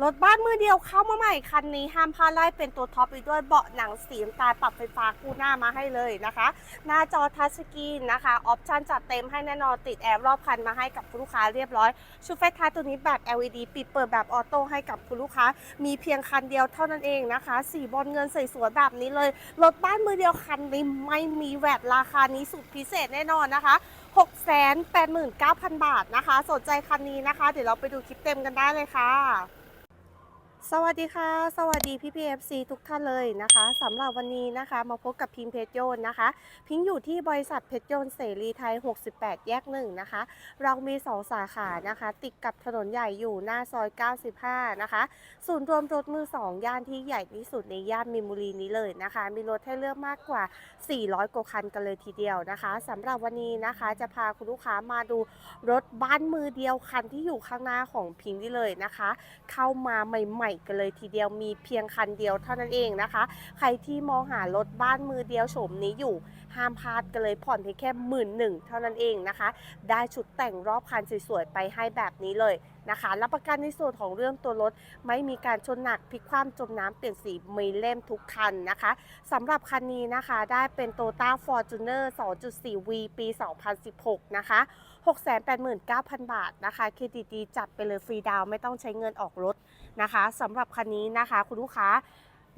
รถบ้านมือเดียวเข้ามาใหม่คันนี้ห้ามพลาดไล่เป็นตัวท็อปอีกด้วยเบาะหนังสีน้ำตาลปรับไฟฟ้าคู่หน้ามาให้เลยนะคะ หน้าจอทัชสกรีนนะคะออปชันจัดเต็มให้แน่นอนติดแอร์รอบคันมาให้กับคุณลูกค้าเรียบร้อย ชุดไฟท้ายตัวนี้แบบ LED ปิดเปิดแบบออโต้ให้กับคุณลูกค้า มีเพียงคันเดียวเท่านั้นเองนะคะสีบอลเงินสวยแบบนี้เลยรถบ้านมือเดียวคันนี้ไม่มีแวดราคานี้สุดพิเศษแน่นอนนะคะ689,000 บาทนะคะ สนใจคันนี้นะคะ เดี๋ยวเราไปดูคลิปเต็มกันได้เลยค่ะ สวัสดีค่ะ สวัสดีพี่พีเอฟซีทุกท่านเลยนะคะสำหรับวันนี้นะคะ มาพบกับพิมพ์เพชรโยนนะคะ พิงอยู่ที่บริษัทเพชรโยนเสรีไทย 68 แยกหนึ่งนะคะ เรามี 2 สาขานะคะ ติดกับถนนใหญ่อยู่หน้าซอย 95 นะคะ ศูนย์รวมรถมือ 2 ย่านที่ใหญ่ที่สุดในย่านมินบุรีนี้เลยนะคะ มีรถให้เลือกมากกว่า 400 กว่าคันกันเลยทีเดียวนะคะสำหรับวันนี้นะคะจะพาคุณลูกค้ามาดูรถบ้านมือเดียวคันที่อยู่ข้างหน้าของพิงนี่เลยนะคะ เข้ามาใหม่กันเลยทีเดียวมีเพียงคันเดียวเท่านั้นเองนะคะ ใครที่มองหารถบ้านมือเดียวโฉมนี้อยู่ห้ามพลาดกันเลยผ่อนเพียงแค่หมื่นหนึ่งเท่านั้นเองนะคะ ได้ชุดแต่งรอบคันสวยๆไปให้แบบนี้เลยนะคะ รับประกันในส่วนของเรื่องตัวรถ ไม่มีการชนหนักพลิกคว่ำจมน้ำเปลี่ยนสีมีเล่มทุกคันนะคะสำหรับคันนี้นะคะได้เป็นโตต้าฟอร์จูเนอร์ 2.4V ปี 2016 นะคะ 689,000 บาทนะคะเครดิตดีจัดไปเลยฟรีดาวไม่ต้องใช้เงินออกรถนะคะสำหรับคันนี้นะคะคุณลูกค้า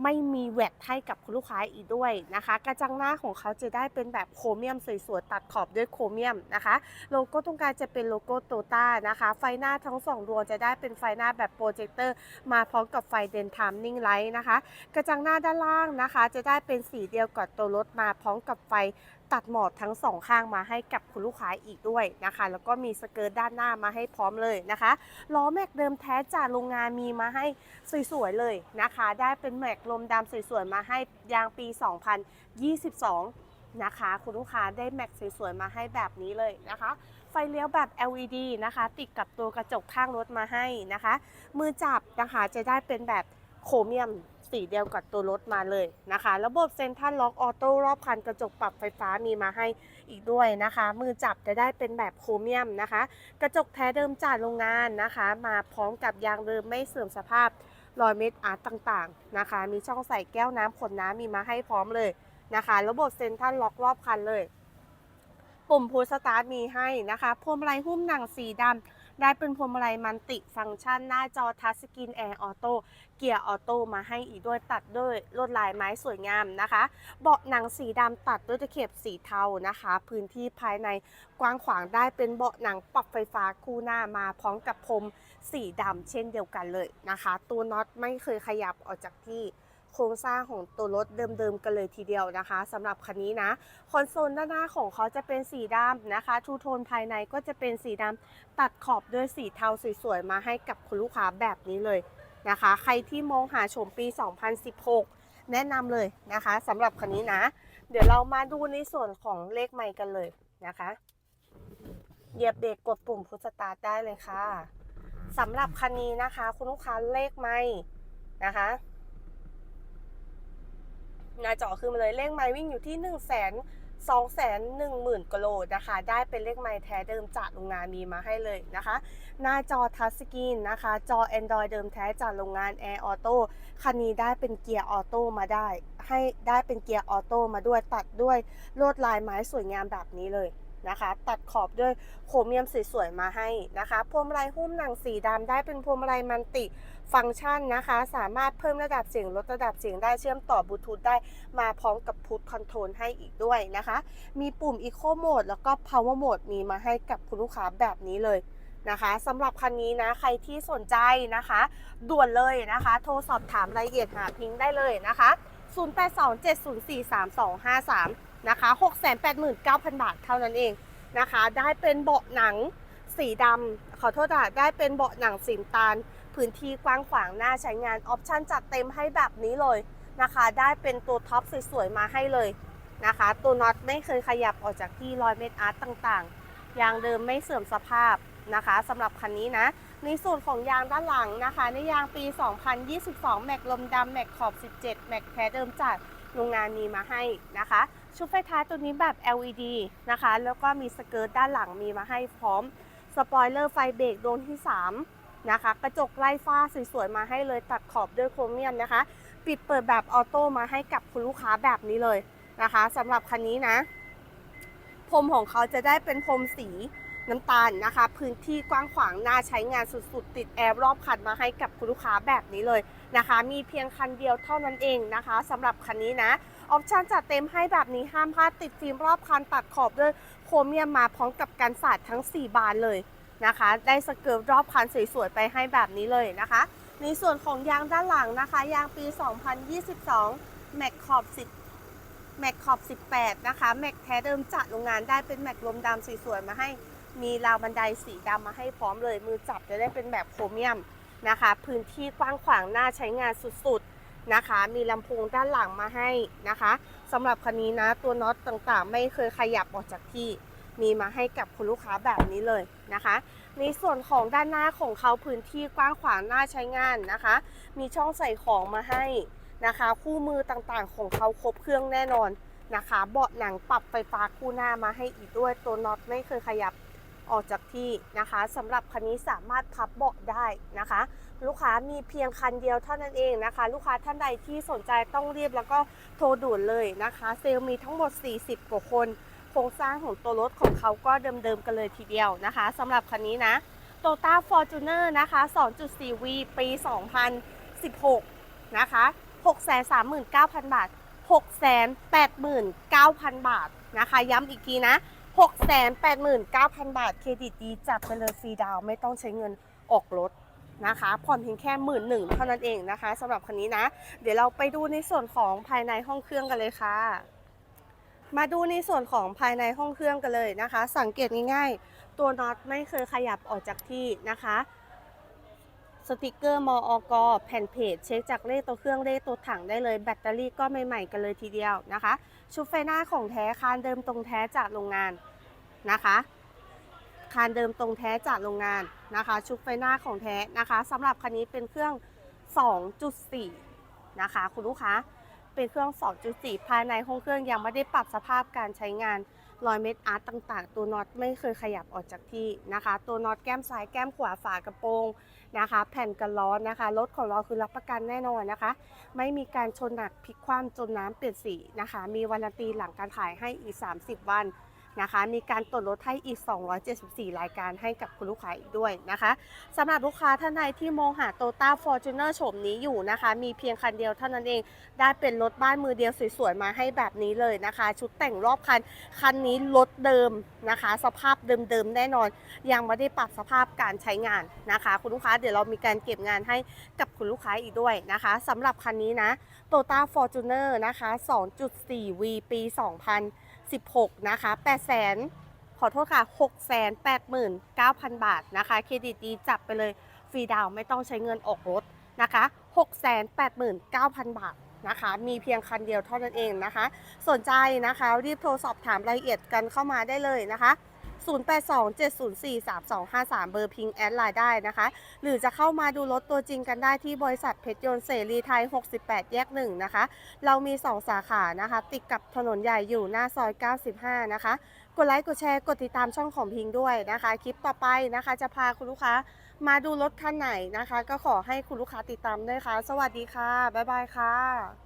ไม่มีแวดให้กับคุณลูกค้าอีกด้วยนะคะ กระจังหน้าของเขาจะได้เป็นแบบโครเมียมสวยๆตัดขอบด้วยโครเมียมนะคะ โลโก้ตรงกลางจะเป็นโลโก้โตต้านะคะ ไฟหน้าทั้งสองดวงจะได้เป็นไฟหน้าแบบโปรเจคเตอร์มาพร้อมกับไฟเดนทามนิ่งไลท์นะคะ กระจังหน้าด้านล่างนะคะ จะได้เป็นสีเดียวกับตัวรถมาพร้อมกับไฟตัดหมอกทั้งสองข้างมาให้กับคุณลูกค้าอีกด้วยนะคะ แล้วก็มีสเกิร์ตด้านหน้ามาให้พร้อมเลยนะคะล้อแม็กเดิมแท้จากโรงงานมีมาให้สวยๆเลยนะคะ ได้เป็นแม็กลมดำสวยๆมาให้ยางปี 2022 นะคะ คุณลูกค้าได้แม็กสวยๆมาให้แบบนี้เลยนะคะไฟเลี้ยวแบบ LED นะคะ ติดกับตัวกระจกข้างรถมาให้นะคะ มือจับนะคะจะได้เป็นแบบโครเมียม สีเดียวกับตัวรถมาเลยนะคะ ระบบเซ็นทรัลล็อกออโต้รอบคันกระจกปรับไฟฟ้ามีมาให้อีกด้วยนะคะ มือจับจะได้เป็นแบบโครเมียมนะคะ กระจกแท้เดิมจากโรงงานนะคะ มาพร้อมกับยางเดิมไม่เสื่อมสภาพรอยเม็ดอาร์ตต่างๆนะคะ มีช่องใส่แก้วน้ำขวดน้ำมีมาให้พร้อมเลยนะคะ ระบบเซ็นทรัลล็อกรอบคันเลย ปุ่มพูสตาร์ทมีให้นะคะพวงมาลัยหุ้มหนังสีดำ ได้เป็นพวงมาลัยมันติฟังก์ชันหน้าจอทัชสกรีนแอร์ออโต้เกียร์ออโต้มาให้อีกด้วยตัดด้วยลวดลายไม้สวยงามนะคะ เบาะหนังสีดำตัดด้วยตะเข็บสีเทานะคะ พื้นที่ภายในกว้างขวางได้เป็นเบาะหนังปรับไฟฟ้าคู่หน้ามาพร้อมกับพรมสีดำเช่นเดียวกันเลยนะคะ ตัวน็อตไม่เคยขยับออกจากที่ โครงสร้างของตัวรถเดิมๆกันเลยทีเดียวนะคะสำหรับคันนี้นะคอนโซลด้านหน้าของเขาจะเป็นสีดำนะคะทูโทนภายในก็จะเป็นสีดำตัดขอบด้วยสีเทาสวยๆมาให้กับคุณลูกค้าแบบนี้เลยนะคะ ใครที่มองหาชมปี 2016 แนะนำเลยนะคะสำหรับคันนี้นะ เดี๋ยวเรามาดูในส่วนของเลขไมค์กันเลยนะคะเหยียบเบรกกดปุ่มพุชสตาร์ทได้เลยค่ะสำหรับคันนี้นะคะ คุณลูกค้าเลขไมค์นะคะ หน้าจอขึ้นมาเลยเลขไม้วิ่งอยู่ที่1นึ่งแสนสองแสนหนึ่งหมื่นกิโลนะคะ ได้เป็นเลขไม้แท้เดิมจากโรงงานมีมาให้เลยนะคะ หน้าจอทัชสกรีนนะคะ จอ Android เดิมแท้จากโรงงาน Air Auto คันนี้ได้เป็นเกียร์ออโต้มาได้ ให้ได้เป็นเกียร์ออโต้มาด้วยตัดด้วยลวดลายไม้สวยงามแบบนี้เลยนะคะ ตัดขอบด้วยโครเมียมสวยๆมาให้นะคะพวงมาลัยหุ้มหนังสีดำได้เป็นพวงมาลัยมันติ ฟังก์ชันนะคะ สามารถเพิ่มระดับเสียงลดระดับเสียงได้เชื่อมต่อบลูทูธได้มาพร้อมกับพุทคอนโทรลให้อีกด้วยนะคะ มีปุ่ม Eco Mode แล้วก็ Power Mode มีมาให้กับคุณลูกค้าแบบนี้เลยนะคะสำหรับคันนี้นะใครที่สนใจนะคะ ด่วนเลยนะคะ โทรสอบถามรายละเอียดหาพิงได้เลยนะคะ 0827043253 นะคะ 689,000 บาทเท่านั้นเองนะคะ ได้เป็นเบาะหนังสีดำขอโทษค่ะได้เป็นเบาะหนังสีตาล พื้นที่กว้างขวางน่าใช้งานออปชั่นจัดเต็มให้แบบนี้เลยนะคะ ได้เป็นตัวท็อปสวยๆมาให้เลยนะคะ ตัวน็อตไม่เคยขยับออกจากที่รอยเม็ดอาร์ตต่างๆ ยางเดิมไม่เสื่อมสภาพนะคะสำหรับคันนี้นะในส่วนของยางด้านหลังนะคะในยางปี 2022 แม็กลมดำแม็กขอบ 17 แม็กแท้เดิมจากโรงงานมีมาให้นะคะ ชุดไฟท้ายตัวนี้แบบ LED นะคะ แล้วก็มีสเกิร์ตด้านหลังมีมาให้พร้อม สปอยเลอร์ไฟเบรกดวงที่ 3 นะคะ กระจกไล่ฟ้าสวยๆมาให้เลยตัดขอบด้วยโครเมียมนะคะ ปิดเปิดแบบออโต้มาให้กับคุณลูกค้าแบบนี้เลยนะคะสำหรับคันนี้นะ พรมของเขาจะได้เป็นพรมสีน้ำตาลนะคะ พื้นที่กว้างขวางน่าใช้งานสุดๆ ติดแอร์รอบคันมาให้กับคุณลูกค้าแบบนี้เลยนะคะ มีเพียงคันเดียวเท่านั้นเองนะคะสำหรับคันนี้นะออปชั่นจัดเต็มให้แบบนี้ห้ามพลาดติดฟิล์มรอบคันตัดขอบด้วยโครเมียมมาพร้อมกับกันสาดทั้ง 4 บานเลย นะคะ ได้สเกิร์ตรอบคันสวยๆไปให้แบบนี้เลยนะคะ ในส่วนของยางด้านหลังนะคะ ยางปี 2022 แม็กขอบ10แม็กขอบ 18 นะคะ แม็กแท้เดิมจากโรงงานได้เป็นแม็กลมดำสวยๆมาให้ มีราวบันไดสีดำมาให้พร้อมเลย มือจับจะได้เป็นแบบโครเมียมนะคะ พื้นที่กว้างขวางน่าใช้งานสุดๆนะคะ มีลำโพงด้านหลังมาให้นะคะสำหรับคันนี้นะตัวน็อตต่างๆ ไม่เคยขยับออกจากที่ มีมาให้กับคุณลูกค้าแบบนี้เลยนะคะ ในส่วนของด้านหน้าของเขาพื้นที่กว้างขวางน่าใช้งานนะคะ มีช่องใส่ของมาให้นะคะ คู่มือต่างๆของเขาครบเครื่องแน่นอนนะคะ เบาะหนังปรับไฟฟ้าคู่หน้ามาให้อีกด้วยตัวน็อตไม่เคยขยับออกจากที่นะคะสำหรับคันนี้สามารถพับเบาะได้นะคะ ลูกค้ามีเพียงคันเดียวเท่านั้นเองนะคะ ลูกค้าท่านใดที่สนใจต้องเรียบแล้วก็โทรด่วนเลยนะคะ เซลมีทั้งหมด 40 กว่าคน โครงสร้างของตัวรถของเขาก็เดิมๆกันเลยทีเดียวนะคะสำหรับคันนี้นะโตต้าฟอร์จูเนอร์นะคะ 2.4V ปี 2016 นะคะ 639,000 บาท 689,000 บาทนะคะ ย้ำอีกทีนะ 689,000 บาท เครดิตดีจับไปเลยฟรีดาวไม่ต้องใช้เงินออกรถนะคะผ่อนเพียงแค่หมื่นหนึ่งเท่านั้นเองนะคะสำหรับคันนี้นะ เดี๋ยวเราไปดูในส่วนของภายในห้องเครื่องกันเลยค่ะ มาดูในส่วนของภายในห้องเครื่องกันเลยนะคะ สังเกตง่ายๆ ตัวน็อตไม่เคยขยับออกจากที่นะคะ สติกเกอร์มออกแผ่นเพจเช็คจากเลขตัวเครื่องเลขตัวถังได้เลยแบตเตอรี่ก็ใหม่ๆกันเลยทีเดียวนะคะ ชุดไฟหน้าของแท้คานเดิมตรงแท้จากโรงงานนะคะคานเดิมตรงแท้จากโรงงานนะคะ ชุดไฟหน้าของแท้นะคะสำหรับคันนี้เป็นเครื่อง 2.4 นะคะ คุณลูกค้า เป็นเครื่อง 2.4 ภายในห้องเครื่องยังไม่ได้ปรับสภาพการใช้งานรอยเม็ดอาร์ตต่างๆ ตัวน็อตไม่เคยขยับออกจากที่นะคะ ตัวน็อตแก้มซ้ายแก้มขวาฝากระโปรงนะคะ แผ่นกันร้อนนะคะ รถของเราคือรับประกันแน่นอนนะคะ ไม่มีการชนหนักพลิกคว่ำจนน้ำเปลี่ยนสีนะคะ มีวารันตีหลังการขายให้อีก 30 วัน นะคะ มีการตรวจรถให้อีก 274 รายการให้กับคุณลูกค้าอีกด้วยนะคะสำหรับลูกค้าท่านใดที่มองหา t o ต้าฟอร์จูเนอร์โฉมนี้อยู่นะคะ มีเพียงคันเดียวเท่านั้นเองได้เป็นรถบ้านมือเดียวสวยๆ มาให้แบบนี้เลยนะคะ ชุดแต่งรอบคัน คันนี้รถเดิมนะคะ สภาพเดิมๆ แน่นอน ยังไม่ได้ปรับสภาพการใช้งานนะคะ คุณลูกค้าเดี๋ยวเรามีการเก็บงานให้กับคุณลูกค้าอีกด้วยนะคะสำหรับคันนี้นะโตต้าฟอร์จูเนอร์นะคะ 2.4V ปี 2000 16 นะคะ 8 0 0 0 0ขอโทษค่ะ 689,000 บาทนะคะ เครดิตดีจับไปเลยฟรีดาวไม่ต้องใช้เงินออกรถนะคะ 689,000 บาทนะคะ มีเพียงคันเดียวเท่านั้นเองนะคะ สนใจนะคะ รีบโทรสอบถามรายละเอียดกันเข้ามาได้เลยนะคะ 0827043253 เบอร์พิงแอดไลน์ได้นะคะ หรือจะเข้ามาดูรถตัวจริงกันได้ที่บริษัทเพชรยนต์เสรีไทย 68 แยก 1 นะคะ เรามี 2 สาขานะคะ ติดกับถนนใหญ่อยู่หน้าซอย 95 นะคะ กดไลค์กดแชร์กดติดตามช่องของพิงด้วยนะคะ คลิปต่อไปนะคะ จะพาคุณลูกค้ามาดูรถคันไหนนะคะ ก็ขอให้คุณลูกค้าติดตามด้วยค่ะ สวัสดีค่ะ บ๊ายบายค่ะ